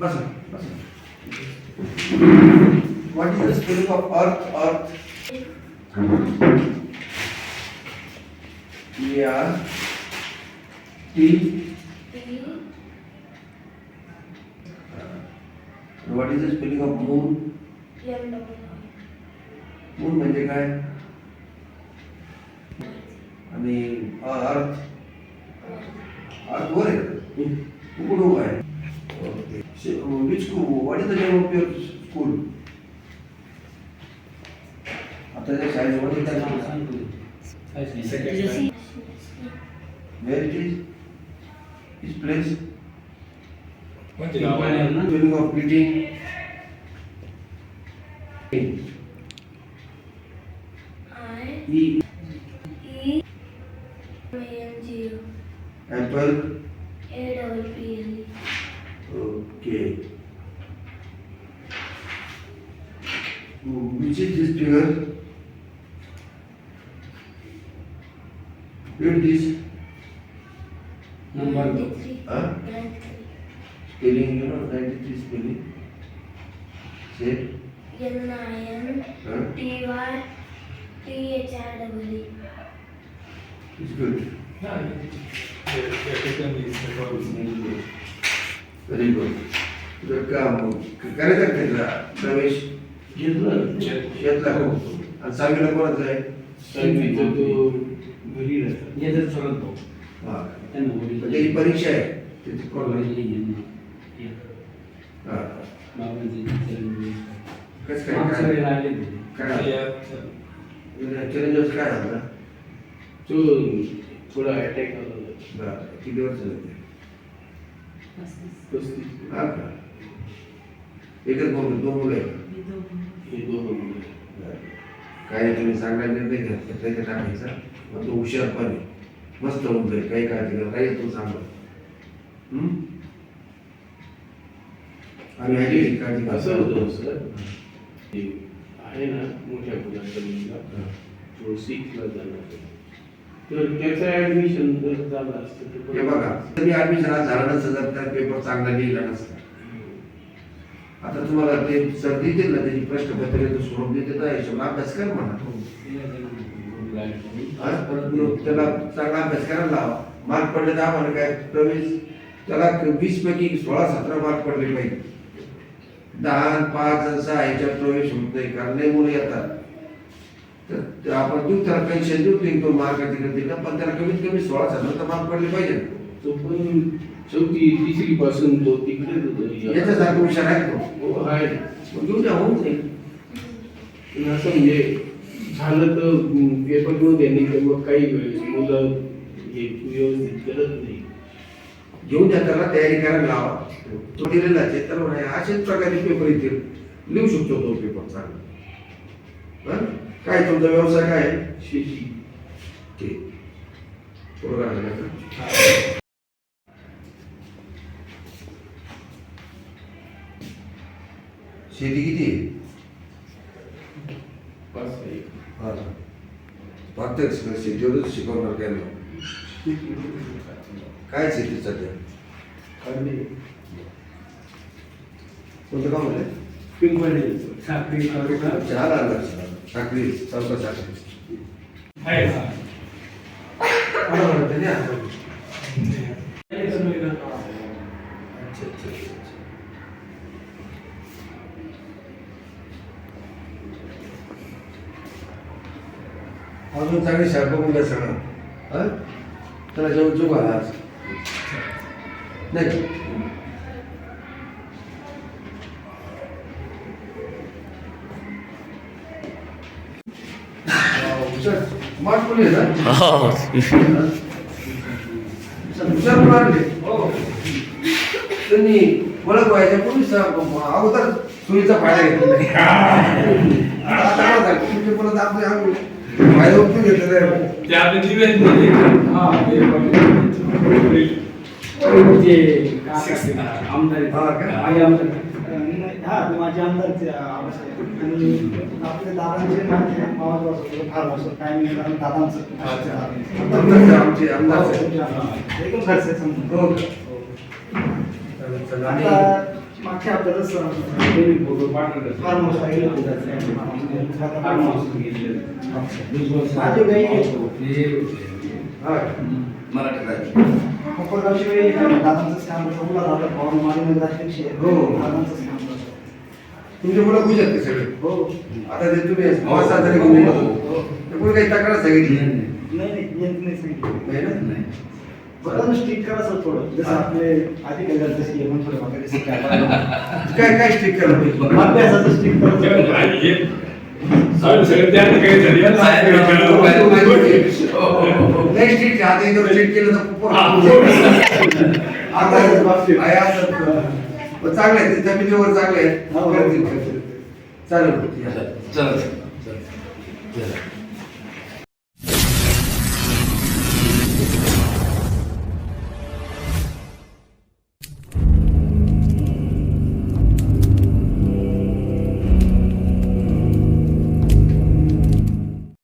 बस बस What is the spelling of earth? Earth. E R T. What is the spelling of moon? Moon म्हणजे काय आणि अर्थ अर्थ वर आहे कुठं उभा आहे which what is the name of your school आता त्या शाळेमध्ये काय second where it is is place म्हणजे नाव आहे. Spelling of meeting E apple okay figure read this number though huh? spelling you know 93 spelling say huh? it's good हाँ, ये ये taken is the very good तुझं काम करायचं का प्रवेश शेतला हो. आणि सहावीला कोणाचं आहे? तो घरी राहतात ये जर चलत तो हा. त्यांना बोली त्याची परीक्षा आहे. त्याची कोणाला हा. कसं काय? काय? काय? चॅलेंजर्स काय झालं? तो थोडा अटॅक बरं. किती वर्ष झाले पस्तीस. हा का? एकच मुलं दोन मुलं आहे? हे. काय नाही, तुम्ही चांगला निर्णय घ्या त्याच्या टाकायचा. मग तो हुशार पण आहे. मस्त होऊन जाईल काही काळजी करा काही तू चांगलं आली होती काळजी असं. होतं सर. आहे ना मोठ्या मुलाचा मुलगा. तो सिक्सला जाणार तर त्याचं ऍडमिशन जर झालं असतं तर बघा तुम्ही ऍडमिशन झालं नसतं त्या पेपर चांगला लिहिला नसता. आता तुम्हाला ते सर देतील ना त्याची प्रश्नपत्रे तो स्वरूप देते त्या हिशोबाने अभ्यास कर म्हणा परत त्याला चांगला अभ्यास करायला लावा. मार्क पडले तर आम्हाला काय प्रवेश त्याला वीस पैकी सोळा सतरा मार्क पडले पाहिजे. दहा पाच सहा ह्याच्यात प्रवेश होत नाही कारण लय मुलं येतात. तर आपण देऊ त्याला पेन्शन देऊ ते दोन तिकडे करतील पण त्याला कमीत कमी सोळा सतरा तर मार्क पडले पाहिजे चौथी तिसरी पासून तो तिकडेच होतो याच्यासारखं हुशार आहे तो. हो आहे. घेऊन द्या होऊन जाईल. पण असं म्हणजे झालं तर पेपर घेऊन द्या नाही तर मग काही वेळेस मुलं हे व्यवस्थित करत नाही. घेऊन द्या त्याला तयारी करायला लावा. तो दिलेला आहे तर म्हणे अशाच प्रकारे पेपर येतील. लिहू शकतो तो पेपर चांगला? काय तुमचा व्यवसाय काय? शेती. ठीक. पुढं शेती किती आहे? पाच. प्रत्येक शेतीवरच शिकवणार काय नाही काय शेती सध्या? कोणतं काम आहे? पिंपळे. साखरी चहा लागला साखरी चौका साखरी आहे हा बरोबर आहे ना? हे सगळं इथं. अच्छा अच्छा अच्छा अच्छा. अजून चांगली बघून द्या सगळं. हं? त्याला जेवण चूक आला आज. नाही स्मार्ट मुली ना? हुशार मुलं आणले हो. त्यांनी ओळख व्हायच्या पूर्वीच अगोदर सुईचा फायदा घेतला. आता काय झालं, तुमचे मुलं तर आपले आम्ही फायदा उचलून घेतलेला आहे ते आपले दिव्यात मध्ये हा ते ते Sixteen. आमदार हा का? आई आमदार हा ते माझे आमदारचे आवाज आहे. आणि आपले दादांचे माझे मामाचं असं फार असं काय नाही कारण दादांचं अच्छा. आमचं- आमचे आमदार हो, साहेब. तुमचे आमदार. एकदम खर्च आहे समजा. हो का? हो. चालेल, चालेल. आणि आता मागच्या हप्त्यातच हा. तुमचे मुलं खुश आहेत सगळे? हो. आता ते तुम्ही साजरे. ते कोणी काही तक्रार सांगितली? नाही नाही. सांगितलं. नाही. ना बरं स्ट्रिक करायचं थोडं जसं आपले अधिकारी करतात तशी आहे, मग थोडं वगैरे असं काय. काय काय स्टिक पाहिजे अभ्यासाचं स्टिक आता इथं स्टिक केलं तर खूप आता आहे असं. पण चांगलं आहे ते जमिनीवर चांगलं आहे हो. चालेल चला चला चला